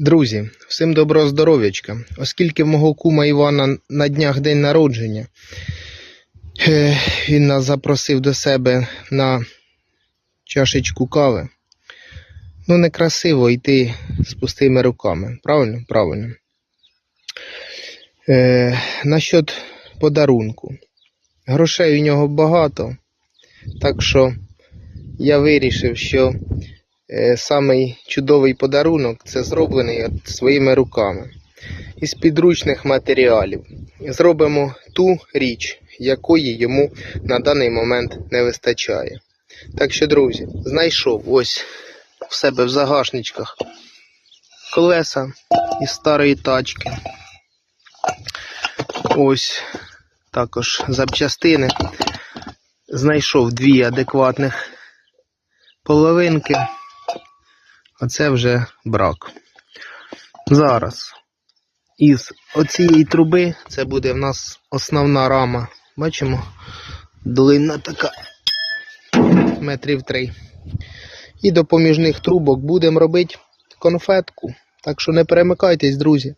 Друзі, всім доброго здоров'ячка. Оскільки в мого кума Івана на днях день народження, е, він нас запросив до себе на чашечку кави. Ну, некрасиво йти з пустими руками. Правильно? Правильно. Е, насчет подарунку. Грошей у нього багато, так що я вирішив, що самий чудовий подарунок це зроблений своїми руками. Із підручних матеріалів. Зробимо ту річ, якої йому на даний момент не вистачає. Так що, друзі, знайшов ось в себе в загашничках колеса із старої тачки. Ось також запчастини. Знайшов дві адекватних половинки. Оце вже брак. Зараз із оцієї труби це буде в нас основна рама. Бачимо, длинна така метрів три. І допоміжних трубок будемо робити конфетку. Так що не перемикайтесь, друзі.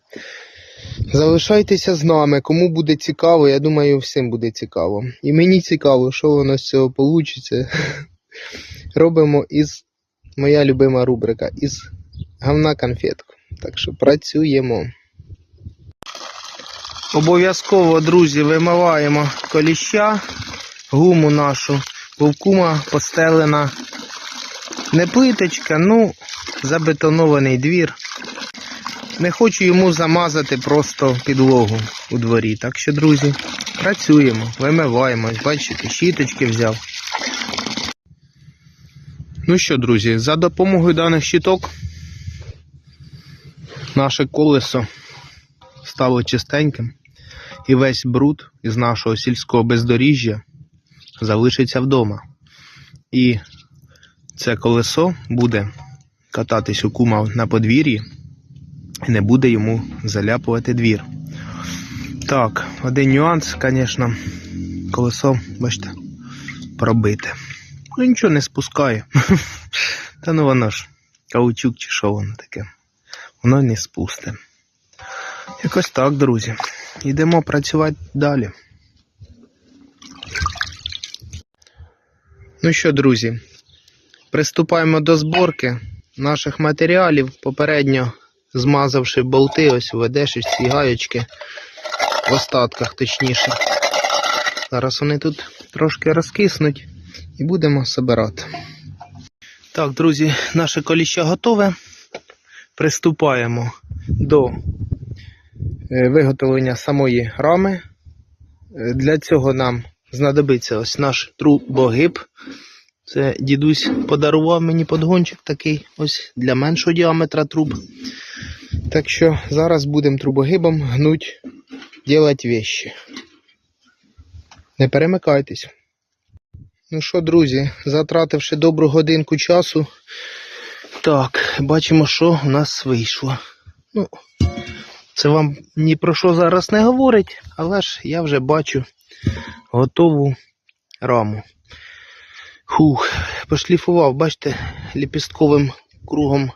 Залишайтеся з нами. Кому буде цікаво, я думаю, всім буде цікаво. І мені цікаво, що воно з цього вийде. Робимо із моя любима рубрика із говна конфетку. Так що працюємо. Обов'язково, друзі, вимиваємо коліща, гуму нашу, бо в кума постелена не плиточка, ну забетонований двір. Не хочу йому замазати просто підлогу у дворі. Так що, друзі, працюємо, вимиваємо. Бачите, щіточки взяв. Ну що, друзі, за допомогою даних щиток наше колесо стало чистеньким, і весь бруд із нашого сільського бездоріжжя залишиться вдома. І це колесо буде кататись у кума на подвір'ї і не буде йому заляпувати двір. Так, один нюанс, звісно, колесо, бачите, пробите. Ну нічого не спускає. Та ну воно ж каучук чи що воно таке. Воно не спусте. Якось так, друзі. Йдемо працювати далі. Ну що, друзі, приступаємо до зборки наших матеріалів, попередньо змазавши болти, ось ведеш ці гаєчки в остатках, точніше. Зараз вони тут трошки розкиснуть і будемо збирати. Так, друзі, наше коліще готове. Приступаємо до е, виготовлення самої рами. Е, Для цього нам знадобиться ось наш трубогиб. Це дідусь подарував мені подгончик такий ось для меншого діаметра труб. Так що зараз будемо трубогибом гнуть, делать вещи. Не перемикайтесь. Ну що, друзі, затративши добру годинку часу, так, бачимо, що у нас вийшло. Ну, це вам ні про що зараз не говорить, але ж я вже бачу готову раму. Хух, пошліфував, бачите, ліпістковим кругом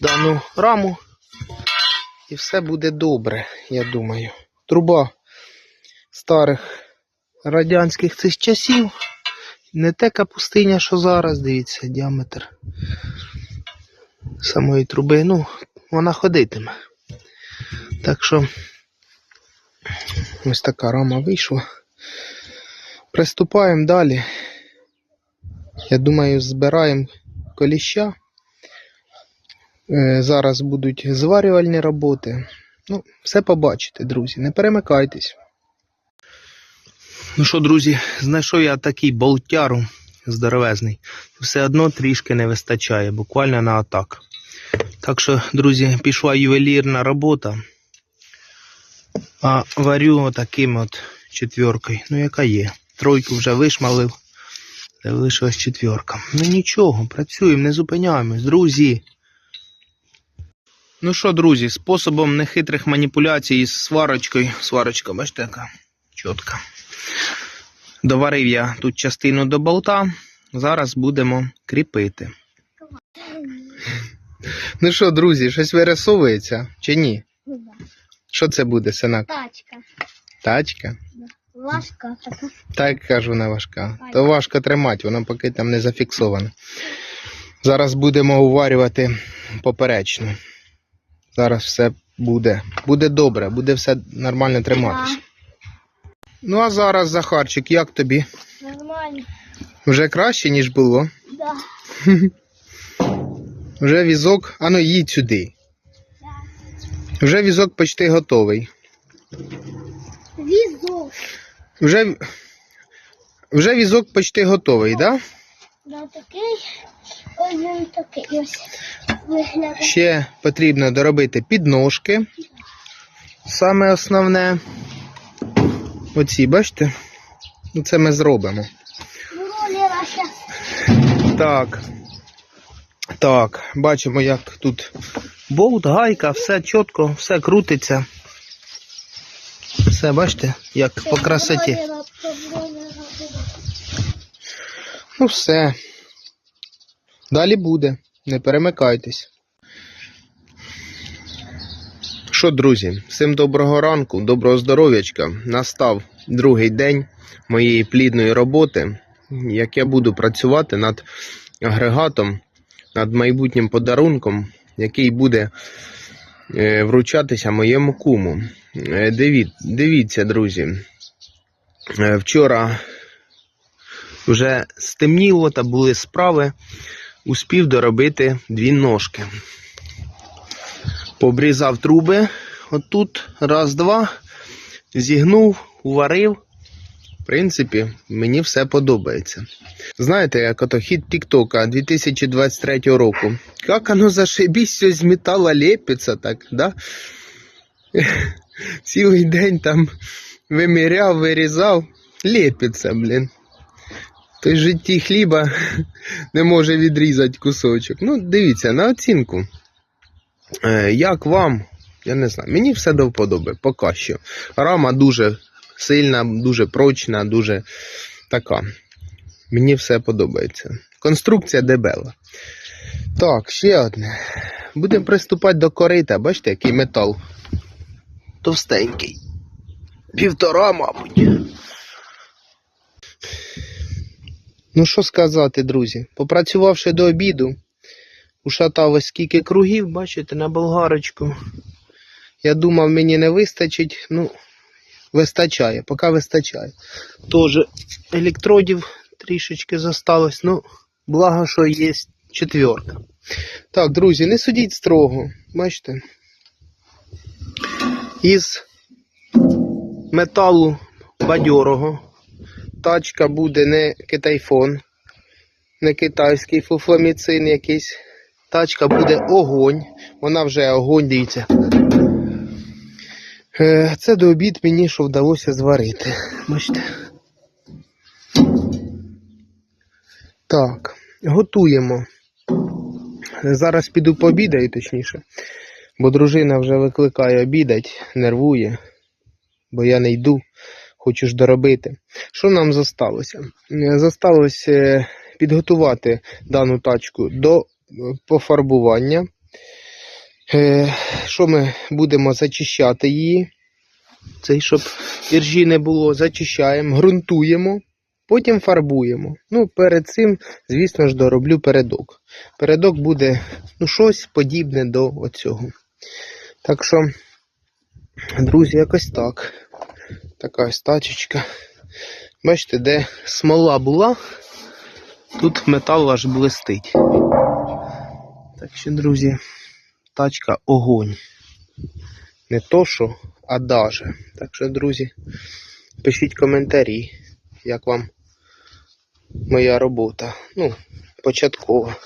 дану раму. І все буде добре, я думаю. Труба старих радянських цих часів. Не те капустиня, що зараз, дивіться, діаметр самої труби. Ну, вона ходитиме. Так що ось така рама вийшла. Приступаємо далі. Я думаю, збираємо коліща. Е, Зараз будуть зварювальні роботи. Ну, все побачите, друзі. Не перемикайтесь. Ну що, друзі, знайшов я такий болтяру здоровезний. Все одно трішки не вистачає, буквально на атак. Так що, друзі, пішла ювелірна робота. А варю отаким от четверкою. Ну, яка є. Тройку вже вишмалив. Залишилась четверка. Ну нічого, працюємо, не зупиняємось, друзі. Ну що, друзі, способом нехитрих маніпуляцій з сварочкою. Сварочка, бачите, яка чітка. Доварив я тут частину до болта. Зараз будемо кріпити. Ну що, друзі, щось вирисовується чи ні? Що це буде, синак? Тачка. Тачка? Важка така. Так кажу, вона важка. То важко тримати, вона поки там не зафіксована. Зараз будемо уварювати поперечно. Зараз все буде. Буде добре, буде все нормально триматися. Ну а зараз, Захарчик, як тобі? Нормально. Вже краще, ніж було. Да. Вже візок, а ну їдь сюди. Вже візок почти готовий. Візок. Вже, вже візок почти готовий, так? Да? Да, такий. Ось він такий ось. Виглядає. Ще потрібно доробити підножки. Саме основне. Оці, бачите? Ну, Це ми зробимо. Так. Так, бачимо, як тут болт, гайка, все чітко, все крутиться. Все, бачите, як по красоті. Ну все. Далі буде. Не перемикайтесь. Що, друзі, всім доброго ранку, доброго здоров'ячка. Настав другий день моєї плідної роботи, як я буду працювати над агрегатом, над майбутнім подарунком, який буде е, вручатися моєму куму. Е, диві- дивіться, друзі. Е, Вчора вже стемніло та були справи, успів доробити дві ножки. Побрізав труби отут, раз, два, зігнув, уварив. В принципі, мені все подобається. Знаєте, як ото хід Тіктока 2023 року. Як оно зашибісь, все з металу лепиться так, да? Цілий день там виміряв, вирізав, лепиться, блін. Той житті хліба не може відрізати кусочок. Ну, дивіться, на оцінку. Е, як вам? Я не знаю. Мені все до вподоби, поки що. Рама дуже сильна, дуже прочна, дуже така. Мені все подобається. Конструкція дебела. Так, ще одне. Будемо приступати до корита. Бачите, який метал? Товстенький. Півтора, мабуть. Ну, що сказати, друзі? Попрацювавши до обіду, ушатав ось скільки кругів, бачите, на болгарочку. Я думав, мені не вистачить. Ну, вистачає, поки вистачає. Тоже електродів трішечки зосталось. Ну, благо, що є четверка. Так, друзі, не судіть строго. Бачите? Із металу бадьорого. Тачка буде не китайфон, не китайський фуфломіцин якийсь. Тачка буде огонь. Вона вже огонь, дивіться. Е, Це до обід мені що вдалося зварити. Бачите. Так, готуємо. Зараз піду пообідаю, точніше. Бо дружина вже викликає обідать, нервує, бо я не йду, хочу ж доробити. Що нам зосталося? Е, е, підготувати дану тачку до пофарбування. Е, Що ми будемо зачищати її? Цей, щоб іржі не було, зачищаємо, ґрунтуємо, потім фарбуємо. Ну, перед цим, звісно ж, дороблю передок. Передок буде ну, щось подібне до оцього. Так що, друзі, якось так. Така ось тачечка. Бачите, де смола була, тут метал аж блистить. Так що, друзі, тачка огонь. Не то що, а даже. Так що, друзі, пишіть коментарі, як вам моя робота. Ну, початкова.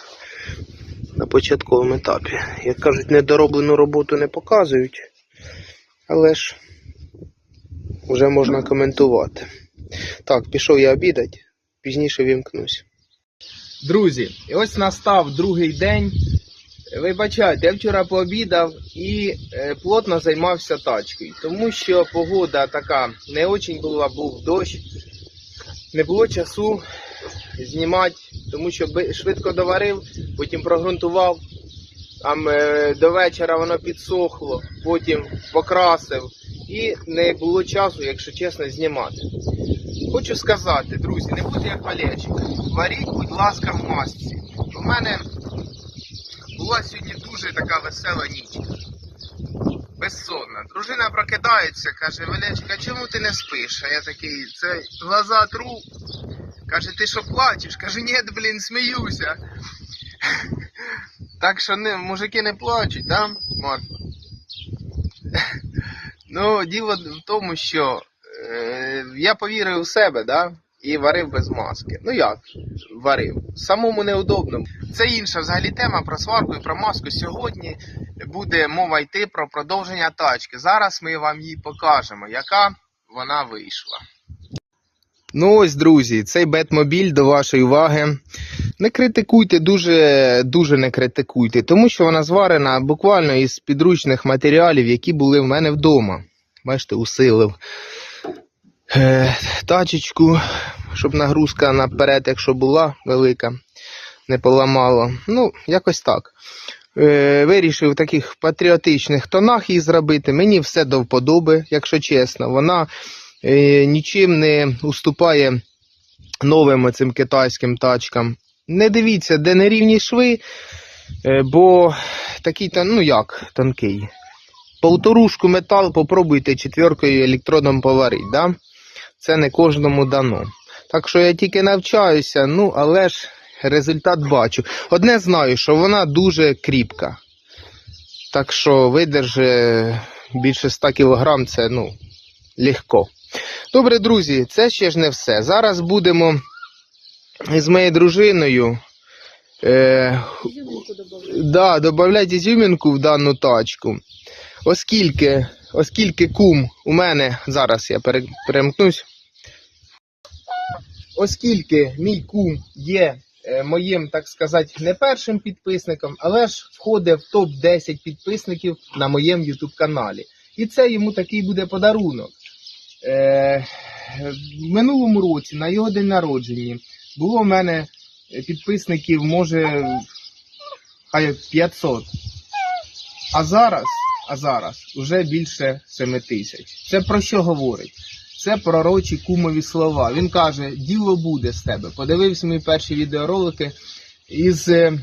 На початковому етапі. Як кажуть, недороблену роботу не показують, але ж вже можна коментувати. Так, пішов я обідати, пізніше вімкнусь. Друзі, і ось настав другий день. Вибачайте, я вчора пообідав і е, плотно займався тачкою, тому що погода така не очень була, був дощ. Не було часу знімати, тому що швидко доварив, потім прогрунтував, там е, до вечора воно підсохло, потім покрасив і не було часу, якщо чесно, знімати. Хочу сказати, друзі, не будьте як Валерчик. Варіть, будь ласка, в масці. У мене була сьогодні дуже така весела ніч. Безсонна. Дружина прокидається, каже, Валерчик, чому ти не спиш? А я такий, це глаза тру. Каже, ти що плачеш? Каже, ні, блін, сміюся. Так що не, мужики не плачуть, да, Марфа? Ну, діло в тому, що е, я повірив у себе, да? І варив без маски. Ну як варив? Самому неудобно. Це інша взагалі тема про сварку і про маску. Сьогодні буде мова йти про продовження тачки. Зараз ми вам її покажемо, яка вона вийшла. Ну ось, друзі, цей Бетмобіль до вашої уваги. Не критикуйте, дуже, дуже не критикуйте, тому що вона зварена буквально із підручних матеріалів, які були в мене вдома. Бачите, усилив тачечку, щоб нагрузка наперед, якщо була велика, не поламало. Ну, якось так. Е, вирішив в таких патріотичних тонах її зробити. Мені все до вподоби, якщо чесно. Вона е, нічим не уступає новим цим китайським тачкам. Не дивіться, де нерівні шви, е, бо такий, ну як, тонкий. Полторушку метал попробуйте четверкою електродом поварити, да? Це не кожному дано. Так що я тільки навчаюся, ну але ж результат бачу. Одне знаю, що вона дуже кріпка. Так що видерже більше 100 кг це ну, легко. Добре, друзі, це ще ж не все. Зараз будемо з моєю дружиною. Е, да, додавати ізюмінку в дану тачку. Оскільки, оскільки кум у мене, зараз я перемкнусь. Оскільки мій кум є е, моїм, так сказати, не першим підписником, але ж входить в топ-10 підписників на моєму YouTube каналі. І це йому такий буде подарунок. Е, в минулому році, на його день народження, було в мене підписників, може, хай 500. А зараз, а зараз вже більше 7 тисяч. Це про що говорить? Це пророчі кумові слова. Він каже: діло буде з тебе. Подивився мої перші відеоролики із е,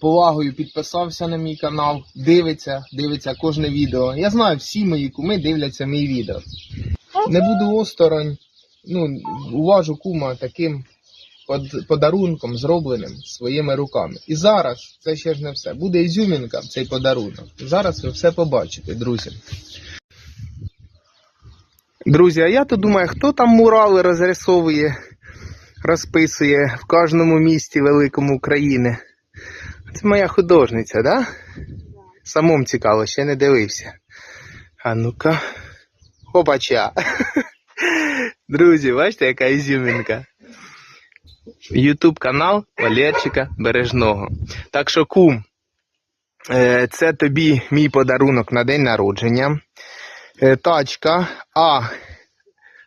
повагою підписався на мій канал, дивиться, дивиться кожне відео. Я знаю, всі мої куми дивляться мої відео. Не буду осторонь. Ну, уважу кума таким подарунком, зробленим своїми руками. І зараз це ще ж не все. Буде ізюмінка цей подарунок. Зараз ви все побачите, друзі. Друзі, а я то думаю, хто там мурали розрисовує, розписує в кожному місті великому України. Це моя художниця, да? Самому цікаво, ще не дивився. А ну-ка. Опача. Друзі, бачите, яка ізюмінка. Ютуб канал Валерчика Бережного. Так що, кум, е, це тобі мій подарунок на день народження. Е, Тачка, а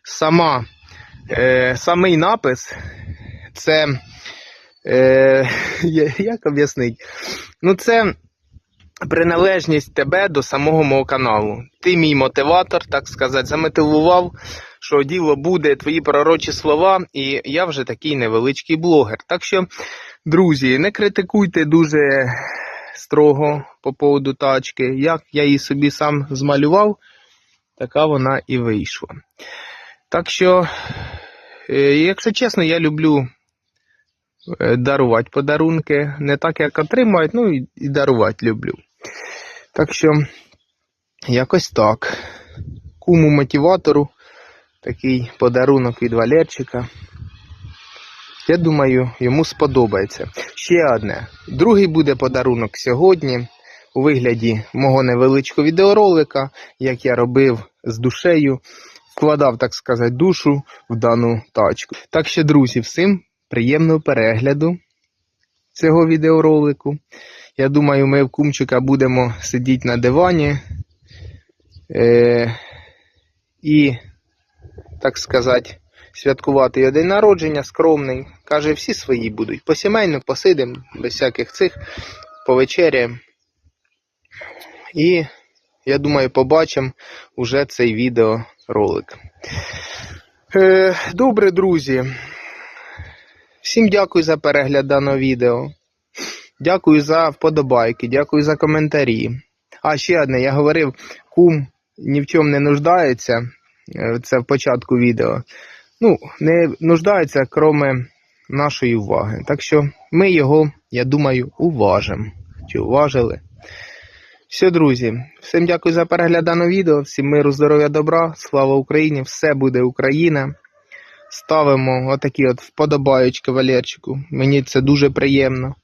сама, е, самий напис це. Е, як об'яснити? Ну, це приналежність тебе до самого мого каналу. Ти мій мотиватор, так сказати, замотивував, що діло буде, твої пророчі слова, і я вже такий невеличкий блогер. Так що, друзі, не критикуйте дуже строго по поводу тачки. Як я її собі сам змалював, така вона і вийшла. Так що, е, якщо чесно, я люблю е, дарувати подарунки. Не так, як отримують, ну і дарувати люблю. Так що, якось так. Куму мотиватору такий подарунок від Валерчика. Я думаю, йому сподобається. Ще одне. Другий буде подарунок сьогодні у вигляді мого невеличкого відеоролика, як я робив з душею, вкладав, так сказати, душу в дану тачку. Так що, друзі, всім приємного перегляду цього відеоролику. Я думаю, ми в кумчика будемо сидіти на дивані е- і, так сказати, святкувати його день народження скромний. Каже, всі свої будуть. По сімейно посидимо, без всяких цих, повечеряємо. І я думаю, побачимо уже цей відеоролик. Е, добре, друзі. Всім дякую за перегляд даного відео. Дякую за вподобайки, дякую за коментарі. А ще одне, я говорив, кум ні в чому не нуждається. Е, Це в початку відео. Ну, не нуждається, кроме нашої уваги. Так що ми його, я думаю, уважимо. Чи уважили? Все, друзі, всім дякую за перегляд даного відео. Всім миру, здоров'я, добра. Слава Україні! Все буде Україна. Ставимо отакі от вподобаючки Валерчику. Мені це дуже приємно.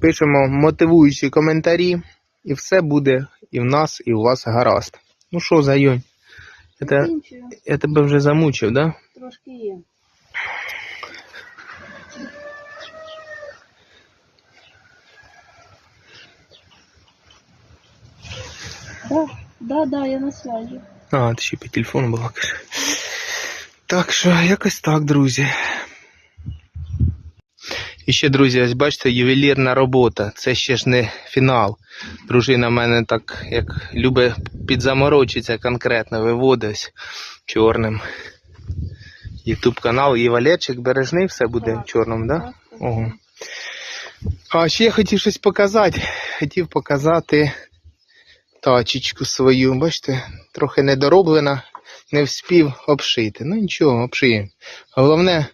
Пишемо мотивуючі коментарі, і все буде і в нас, і у вас гаразд. Ну що, Зайонь, я, тебе вже замучив, да? Трошки є. Да, да, да, я на связи. А, ти ще по телефону балакаєш. Так що, якось так, друзі. І ще, друзі, ось бачите, ювелірна робота. Це ще ж не фінал. Дружина в мене так, як любить підзаморочитися конкретно, виводить чорним. Ютуб канал і Валерчик бережний, все буде Так. чорним, да? Так, так, Ого. А ще я хотів щось показати. Хотів показати тачечку свою. Бачите, трохи недороблена, не вспів обшити. Ну нічого, обшиємо. Головне,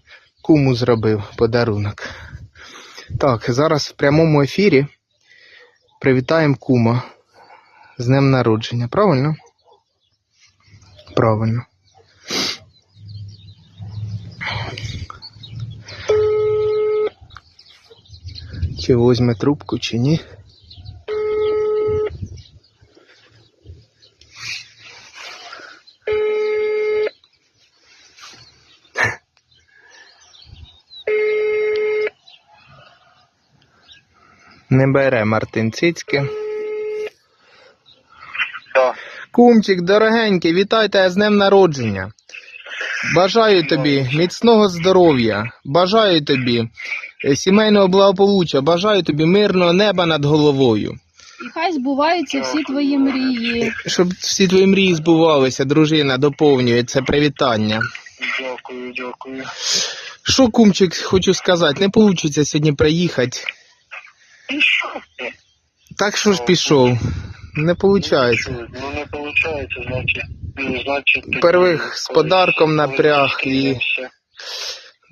куму зробив подарунок. Так, зараз в прямому ефірі привітаємо кума з днем народження. Правильно? Правильно. Чи возьме трубку, чи ні? Не бере Мартин Цицьки. Да. Кумчик, дорогенький, вітаю тебе з днем народження. Бажаю тобі міцного здоров'я, бажаю тобі е, сімейного благополуччя, бажаю тобі мирного неба над головою. І хай збуваються всі твої мрії. Щоб всі твої мрії збувалися, дружина доповнює це привітання. Дякую, дякую. Що, кумчик, хочу сказати, не вийде сьогодні приїхати. Пішов ти. Так що ж пішов? Не виходить. Ну не виходить, значить, ну, значить. Первих з подарком напряг і- зустрінемося.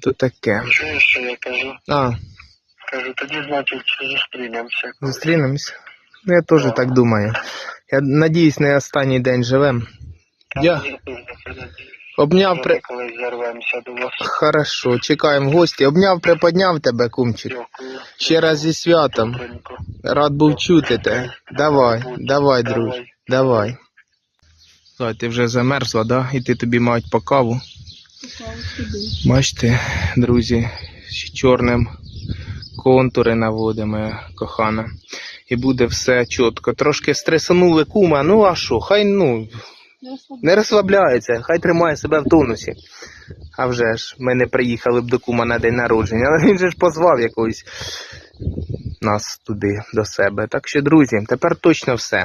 То таке. Чуєш, що я кажу? А, Кажу, тоді, значить, зустрінемося. зустрінемось. Ну, я теж так думаю. Я надіюсь, не останній день живем. Я. обняв при. До вас. Хорошо, чекаємо гості. Обняв, приподняв тебе, кумчик. Дякую. Ще раз зі святом. Рад був чути тебе. Давай, давай, друже. Давай. Давай. Слухай, ти вже замерзла, да? І ти тобі мають по каву. Бачите, друзі, ще чорним контури наводимо, кохана. І буде все чітко. Трошки стресанули кума, ну а що, хай ну, не розслабляється, хай тримає себе в тонусі. А вже ж, ми не приїхали б до кума на день народження, але він же ж позвав якогось нас туди до себе. Так що, друзі, тепер точно все.